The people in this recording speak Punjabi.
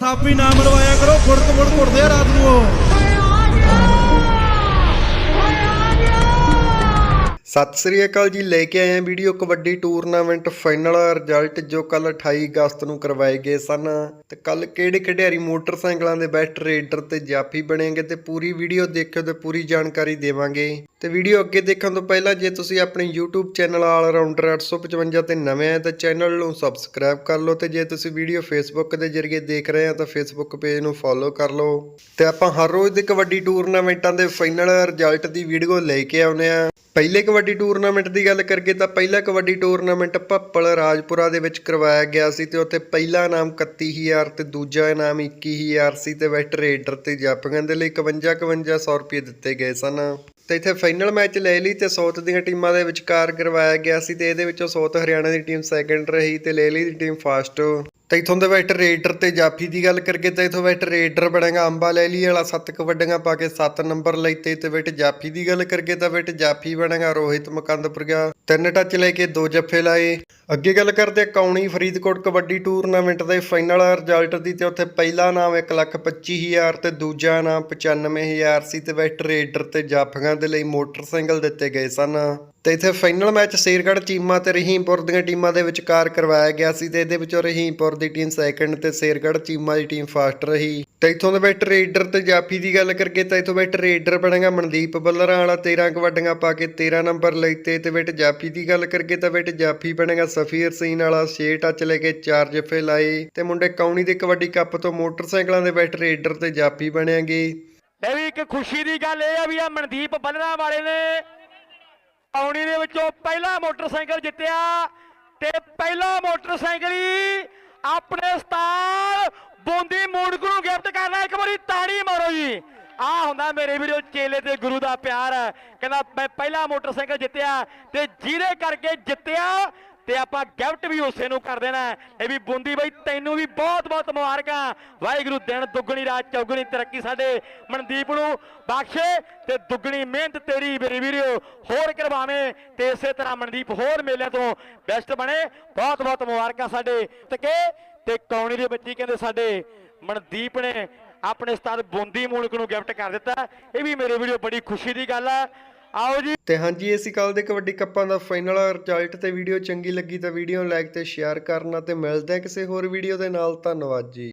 ਥਾਪੀ ਨਾ ਮਰਵਾਇਆ ਕਰੋ ਫੁੜਕ ਮੁੜ ਘੁੱਟਦੇ ਆ ਰਾਤ ਨੂੰ ਉਹ। ਸਤਿ ਸ੍ਰੀ ਅਕਾਲ ਜੀ, ਲੈ ਕੇ ਆਏ ਹਾਂ video kabaddi tournament final result ਜੋ ਕੱਲ 28 ਅਗਸਤ ਨੂੰ ਕਰਵਾਏ ਗਏ ਸਨ। ਤੇ ਕੱਲ ਕਿਹੜੇ ਖਿਡਾਰੀ ਮੋਟਰਸਾਈਕਲਾਂ ਦੇ ਬੈਸਟ ਰੇਡਰ ਤੇ ਜਾਫੀ ਬਣੇਗੇ ਤੇ ਪੂਰੀ ਵੀਡੀਓ ਦੇਖਿਓ ਤੇ ਪੂਰੀ ਜਾਣਕਾਰੀ ਦੇਵਾਂਗੇ। ਤੇ ਵੀਡੀਓ ਅੱਗੇ ਦੇਖਣ ਤੋਂ ਪਹਿਲਾਂ ਜੇ ਤੁਸੀਂ ਆਪਣੇ YouTube ਚੈਨਲ ਆਲ ਰਾਉਂਡਰ 855 ਤੇ ਨਵੇਂ ਆਏ ਤਾਂ ਚੈਨਲ ਨੂੰ ਸਬਸਕ੍ਰਾਈਬ ਕਰ ਲਓ ਤੇ ਜੇ ਤੁਸੀਂ ਵੀਡੀਓ Facebook ਦੇ ਜ਼ਰੀਏ ਦੇਖ ਰਹੇ ਹੋ ਤਾਂ Facebook ਪੇਜ ਨੂੰ ਫੋਲੋ ਕਰ ਲਓ। ਤੇ ਆਪਾਂ ਹਰ ਰੋਜ਼ ਦੇ ਕਬੱਡੀ ਟੂਰਨਾਮੈਂਟਾਂ ਦੇ ਫਾਈਨਲ ਰਿਜ਼ਲਟ ਦੀ ਵੀਡੀਓ ਲੈ ਕੇ ਆਉਨੇ ਆ। ਪਹਿਲੇ ਕਬੱਡੀ ਟੂਰਨਾਮੈਂਟ ਦੀ ਗੱਲ ਕਰੀਏ ਤਾਂ ਪਹਿਲਾ ਕਬੱਡੀ ਟੂਰਨਾਮੈਂਟ ਭੱਪਲ ਰਾਜਪੁਰਾ ਦੇ ਵਿੱਚ ਕਰਵਾਇਆ ਗਿਆ ਸੀ ਤੇ ਉੱਥੇ ਪਹਿਲਾ ਇਨਾਮ 31000 ਤੇ ਦੂਜਾ ਇਨਾਮ 21000 ਸੀ ਤੇ ਵੈਸਟ ਰੇਡਰ ਤੇ ਜਾਪੀਆਂ ਦੇ ਲਈ 51 5100 ਰੁਪਏ ਦਿੱਤੇ ਗਏ ਸਨ। ਤੇ ਇੱਥੇ ਫਾਈਨਲ ਮੈਚ ਲੈ ਲਈ ਤੇ ਸਾਊਥ ਦੀਆਂ ਟੀਮਾਂ ਦੇ ਵਿਚਕਾਰ ਕਰਵਾਇਆ ਗਿਆ ਸੀ ਤੇ ਇਹਦੇ ਵਿੱਚੋਂ ਸਾਊਥ ਹਰਿਆਣਾ ਦੀ ਟੀਮ ਸੈਕੰਡ ਰਹੀ ਤੇ ਲੈ ਲਈ ਦੀ ਟੀਮ ਫਸਟ ਤੇ ਇਥੋਂ ਦੇ ਵੈਟ ਰੇਡਰ ਤੇ ਜਾਫੀ ਦੀ ਗੱਲ ਕਰਕੇ ਤਾਂ ਇਥੋਂ ਵੈਟ ਰੇਡਰ ਬਣੇਗਾ ਅੰਬਾ ਲੈ ਲਈ, ਵਾਲਾ 7 ਕਬੱਡੀਆਂ ਪਾ ਕੇ 7 ਨੰਬਰ ਲੈਤੇ ਤੇ ਵੈਟ ਜਾਫੀ ਦੀ ਗੱਲ ਕਰਕੇ ਤਾਂ ਵੈਟ ਜਾਫੀ ਬਣੇਗਾ ਰੋਹਿਤ ਮਕੰਦਪੁਰ ਗਿਆ ਤਿੰਨ ਟੱਚ ਲੈ ਕੇ ਦੋ ਜੱਫੇ ਲਾਏ। ਅੱਗੇ ਗੱਲ ਕਰਦੇ ਕੌਣੀ ਫਰੀਦਕੋਟ ਕਬੱਡੀ ਟੂਰਨਾਮੈਂਟ ਦੇ ਫਾਈਨਲ ਰਿਜ਼ਲਟ ਦੀ ਤੇ ਉੱਥੇ ਪਹਿਲਾ ਨਾਮ 125000 ਤੇ ਦੂਜਾ ਨਾਮ 95000 ਸੀ ਤੇ ਵੈਟ ਰੇਡਰ ਤੇ ਜਾਫੀਆਂ ਦੇ ਲਈ ਮੋਟਰਸਾਈਕਲ ਦਿੱਤੇ ਗਏ ਸਨ। ਤੇ ਇੱਥੇ ਫਾਈਨਲ ਮੈਚ ਸ਼ੇਰਗੜ੍ਹ ਚੀਮਾ ਤੇ ਰਹੀਮਪੁਰ ਦੀਆਂ ਟੀਮਾਂ ਦੇ ਵਿਚਕਾਰ ਕਰਵਾਇਆ ਗਿਆ ਸੀ ਤੇ ਇਹਦੇ ਵਿੱਚੋਂ ਰਹੀਮਪੁਰ ਦੀ ਟੀਮ ਸੈਕੰਡ ਤੇ ਸ਼ੇਰਗੜ੍ਹ ਚੀਮਾ ਦੀ ਟੀਮ ਫਸਟ ਰਹੀ। ਤੇ ਇਥੋਂ ਦੇ ਬੈਟ ਰੇਡਰ ਤੇ ਜਾਫੀ ਦੀ ਗੱਲ ਕਰਕੇ ਤਾਂ ਇਥੋਂ ਬੈਟ ਰੇਡਰ ਬਣੇਗਾ ਮਨਦੀਪ ਬੱਲਰਾਂ ਵਾਲਾ 13 ਕਬੱਡੀਆਂ ਪਾ ਕੇ 13 ਨੰਬਰ ਲੈਤੇ ਤੇ ਬੈਟ ਜਾਫੀ ਦੀ ਗੱਲ ਕਰਕੇ ਤਾਂ ਬੈਟ ਜਾਫੀ ਬਣੇਗਾ ਸਫੀਰ ਸਿੰਘ ਵਾਲਾ 6 ਟੱਚ ਲੈ ਕੇ 4 ਜੱਫੇ ਲਾਏ ਤੇ ਮੁੰਡੇ ਕੌਣੀ ਦੇ ਕਬੱਡੀ ਕੱਪ ਤੋਂ ਮੋਟਰਸਾਈਕਲਾਂ ਦੇ ਬੈਟ ਰੇਡਰ ਤੇ ਜਾਫੀ ਬਣਿਆਗੇ ਇਹ ਵੀ ਇੱਕ ਖੁਸ਼ੀ ਦੀ ਗੱਲ ਇਹ ਆ ਵੀ ਆ ਮਨਦੀਪ ਬੱਲਰਾ ਵਾਲੇ ਨੇ ਔਣੀ ਦੇ ਵਿੱਚੋਂ ਪਹਿਲਾ ਮੋਟਰਸਾਈਕਲ ਜਿੱਤਿਆ ਤੇ ਪਹਿਲਾ ਮੋਟਰਸਾਈਕਲ ਹੀ ਆਪਣੇ ਉਸਤਾਦ ਬੋਂਦੀ ਮੂੜਕ ਨੂੰ ਗਿਫਟ ਕਰਨਾ ਇੱਕ ਵਾਰੀ ਤਾੜੀ ਮਾਰੋ ਜੀ। ਆ ਹੁੰਦਾ ਮੇਰੇ ਵੀਡੀਓ ਚੇਲੇ ਤੇ ਗੁਰੂ ਦਾ ਪਿਆਰ ਕਹਿੰਦਾ, ਮੈਂ ਪਹਿਲਾ ਮੋਟਰਸਾਈਕਲ ਜਿੱਤਿਆ ਤੇ ਜਿਹਦੇ ਕਰਕੇ ਜਿੱਤਿਆ ਤੇ ਆਪਾਂ ਗਿਫਟ ਵੀ ਉਸੇ ਨੂੰ ਕਰ ਦੇਣਾ ਹੈ। ਇਹ ਵੀ ਬੁੰਦੀ ਬਈ, ਤੈਨੂੰ ਵੀ ਬਹੁਤ ਬਹੁਤ ਮੁਬਾਰਕਾਂ। ਵਾਹਿਗੁਰੂ ਦਿਨ ਦੁੱਗਣੀ, ਰਾਤ ਚੌਗਣੀ, ਤਰੱਕੀ ਸਾਡੇ ਮਨਦੀਪ ਨੂੰ ਬਖਸ਼ੇ ਤੇ ਦੁੱਗਣੀ ਮਿਹਨਤ ਤੇਰੀ ਮੇਰੀ ਵੀਡੀਓ ਹੋਰ ਕਰਵਾਵੇਂ ਤੇ ਇਸੇ ਤਰ੍ਹਾਂ ਮਨਦੀਪ ਹੋਰ ਮੇਲਿਆਂ ਤੋਂ ਬੈਸਟ ਬਣੇ। ਬਹੁਤ ਬਹੁਤ ਮੁਬਾਰਕਾਂ ਸਾਡੇ। ਤਕੇ ਤੇ ਕੌਣੀ ਦੇ ਬੱਚੀ ਕਹਿੰਦੇ ਸਾਡੇ ਮਨਦੀਪ ਨੇ ਆਪਣੇ ਉਸਤਾਦ ਬੁੰਦੀ ਮੂਲਕ ਨੂੰ ਗਿਫਟ ਕਰ ਦਿੱਤਾ। ਇਹ ਵੀ ਮੇਰੇ ਵੀਡੀਓ ਬੜੀ ਖੁਸ਼ੀ ਦੀ ਗੱਲ ਹੈ ਆਓ ਜੀ। ਤੇ ਹਾਂਜੀ ਅਸੀਂ ਕੱਲ ਦੇ ਕਬੱਡੀ ਕੱਪਾਂ ਦਾ ਫਾਈਨਲ ਰਿਜ਼ਲਟ ਤੇ ਵੀਡੀਓ ਚੰਗੀ ਲੱਗੀ ਤਾਂ ਵੀਡੀਓ ਨੂੰ ਲਾਈਕ ਤੇ ਸ਼ੇਅਰ ਕਰਨਾ ਤੇ ਮਿਲਦੇ ਹਾਂ ਕਿਸੇ ਹੋਰ ਵੀਡੀਓ ਦੇ ਨਾਲ। ਧੰਨਵਾਦ ਜੀ।